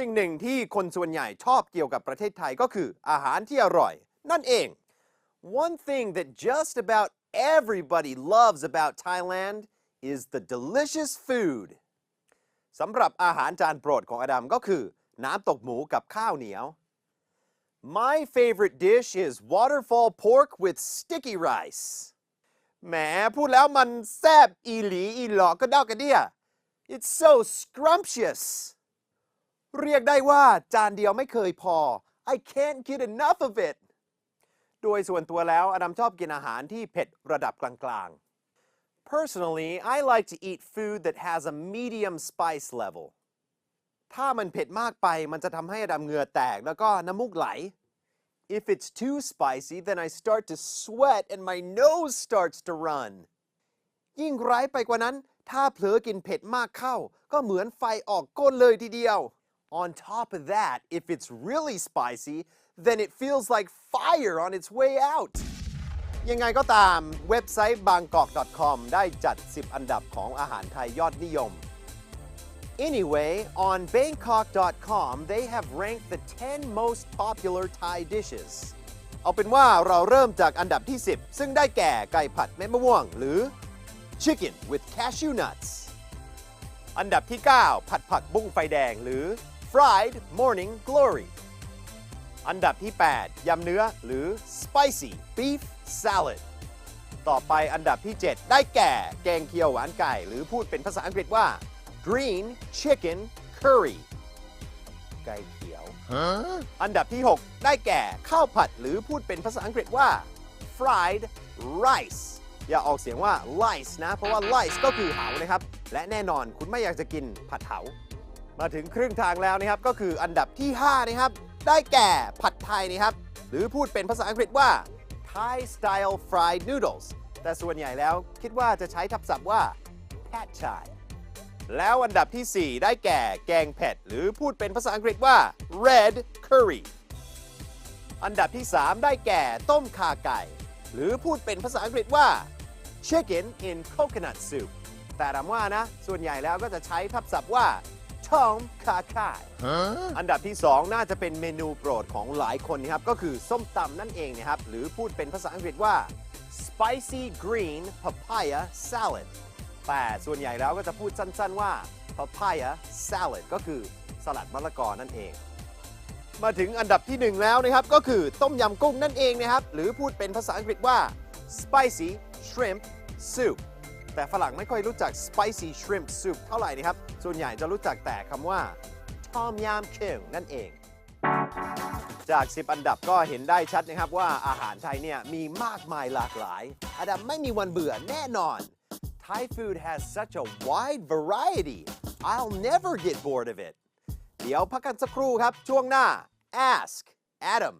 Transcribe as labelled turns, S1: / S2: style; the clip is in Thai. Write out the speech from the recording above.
S1: สิ่งหนึ่งที่คนส่วนใหญ่ชอบเกี่ยวกับประเทศไทยก็คืออาหารที่อร่อย นั่นเอง One thing that just about everybody loves about Thailand is the delicious food สำหรับอาหารจานโปรดของอดัมก็คือ น้ำตกหมูกับข้าวเหนียว My favorite dish is waterfall pork with sticky rice แหมพูดแล้วมันแซบอีหลีอีหลอกก็ด้ากระเดีย It's so scrumptious เรียกได้ว่าจานเดียวไม่เคยพอ I can't get enough of it โดยส่วนตัวแล้วอดัมชอบกินอาหารที่เผ็ดระดับกลางๆ Personally I like to eat food that has a medium spice level ถ้ามันเผ็ดมากไปมันจะทำให้อดัมเหงื่อแตกแล้วก็น้ำมูกไหล If it's too spicy then I start to sweat and my nose starts to run ยิ่งร้ายไปกว่านั้น ถ้าเผลอกินเผ็ดมากเข้า ก็เหมือนไฟออกก้นเลยทีเดียว On top of that if it's really spicy then it feels like fire on its way out ยังไงก็ตามเว็บไซต์ bangkok.com ได้จัด 10 อันดับของอาหารไทยยอดนิยม Anyway, on Bangkok.com, they have ranked the 10 most popular Thai dishes. เอาเป็นว่าเราเริ่มจากอันดับที่ 10 ซึ่งได้แก่ไก่ผัดเม็ดมะม่วง หรือ Chicken with cashew nuts อันดับที่ 9 ผัดผักบุ้งไฟแดงหรือ Fried Morning Glory อันดับที่ 8 ยำเนื้อหรือ Spicy Beef Salad ต่อไปอันดับที่ 7 ได้แก่ แกงเขียวหวานไก่ หรือพูดเป็นภาษาอังกฤษว่า Green Chicken Curry ไก่เขียว อันดับที่ 6 ได้แก่ข้าวผัด หรือพูดเป็นภาษาอังกฤษว่า fried rice อย่าออกเสียงว่า lice นะ เพราะว่า lice ก็คือเหานะครับ และแน่นอนคุณไม่อยากจะกินผัดเหา มาถึงครึ่งทางแล้วนะครับ ก็คืออันดับที่5นะครับได้แก่ผัดไทยนะครับ หรือพูดเป็นภาษาอังกฤษว่า Thai style fried noodles แต่ส่วนใหญ่แล้วคิดว่าจะใช้ทับศัพท์ว่า pad thai แล้วอันดับทีสี่4 ได้แก่แกงเผ็ด หรือพูดเป็นภาษาอังกฤษว่า red curry อันดับที่ 3 ได้แก่ต้มข่าไก่ หรือพูดเป็นภาษาอังกฤษว่า chicken in coconut soup แต่รำว่านะ ส่วนใหญ่แล้วก็จะใช้ทับศัพท์ว่า tom kha kai อันดับที่ 2 น่าจะเป็นเมนูโปรดของหลายคนนะครับ ก็คือส้มตำนั่นเองนะครับ หรือพูดเป็นภาษาอังกฤษว่า spicy green papaya salad แต่ส่วนใหญ่แล้วก็จะพูดสั้นๆว่า papaya salad ก็คือสลัดมะละกอนั่นเอง มาถึงอันดับที่หนึ่งแล้วนะครับ ก็คือต้มยำกุ้งนั่นเองนะครับ หรือพูดเป็นภาษาอังกฤษว่า spicy shrimp soup แต่ฝรั่งไม่ค่อยรู้จัก spicy shrimp soup เท่าไหร่นะครับ ส่วนใหญ่จะรู้จักแต่คำว่า tom yam king นั่นเอง จาก 10 อันดับก็เห็นได้ชัดนะครับว่าอาหารไทยเนี่ยมีมากมายหลากหลายอดัมไม่มีวันเบื่อแน่นอน Thai food has such a wide variety I'll never get bored of it เดี๋ยวพักกันสักครู่ครับ ช่วงหน้า Ask Adam